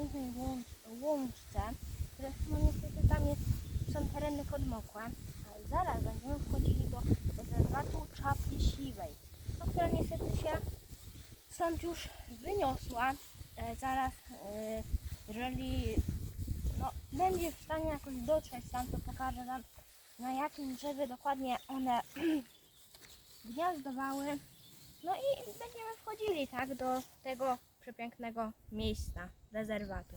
pięknej łącz- łączce, które no niestety tam jest, są tereny podmokłe. Ale zaraz będziemy wchodzili do rezerwatu Czapli Siwej, no, która niestety się stąd już wyniosła. E, zaraz, e, jeżeli no, będzie w stanie jakoś dotrzeć tam, to pokażę Wam na jakim drzewie dokładnie one gniazdowały. No i będziemy wchodzili tak do tego przepięknego miejsca, rezerwatu.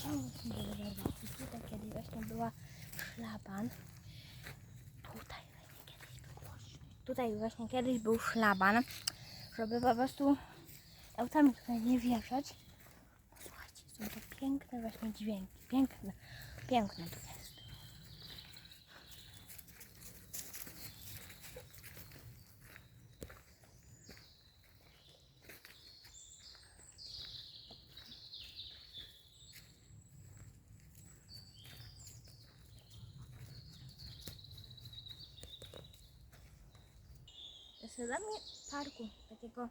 Przejdźmy do rezerwatu. Tutaj kiedyś właśnie była szlaban. Tutaj właśnie kiedyś był. Tutaj właśnie kiedyś był szlaban, żeby po prostu autami tutaj nie wjeżdżać. Posłuchajcie, są to piękne właśnie dźwięki. Piękne, piękne to jest. Zasadami parku, takiego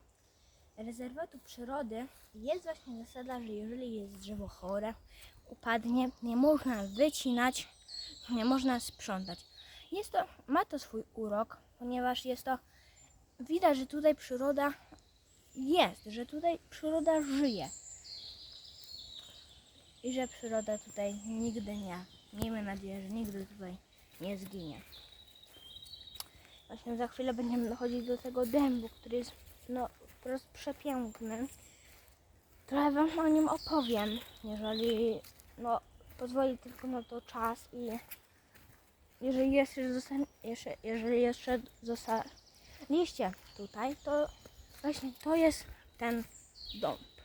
rezerwatu przyrody jest właśnie zasada, że jeżeli jest drzewo chore, upadnie, nie można wycinać, nie można sprzątać. Jest to, ma to swój urok, ponieważ jest to, widać, że tutaj przyroda jest, że tutaj przyroda żyje. I że przyroda tutaj nigdy nie, miejmy nadzieję, że nigdy tutaj nie zginie. Właśnie za chwilę będziemy dochodzić do tego dębu, który jest no wprost przepiękny. Trochę Wam o nim opowiem, jeżeli no pozwoli tylko na to czas i jeżeli jeszcze zostanie, jeszcze, jeżeli jeszcze zostaliście tutaj, to właśnie to jest ten dąb.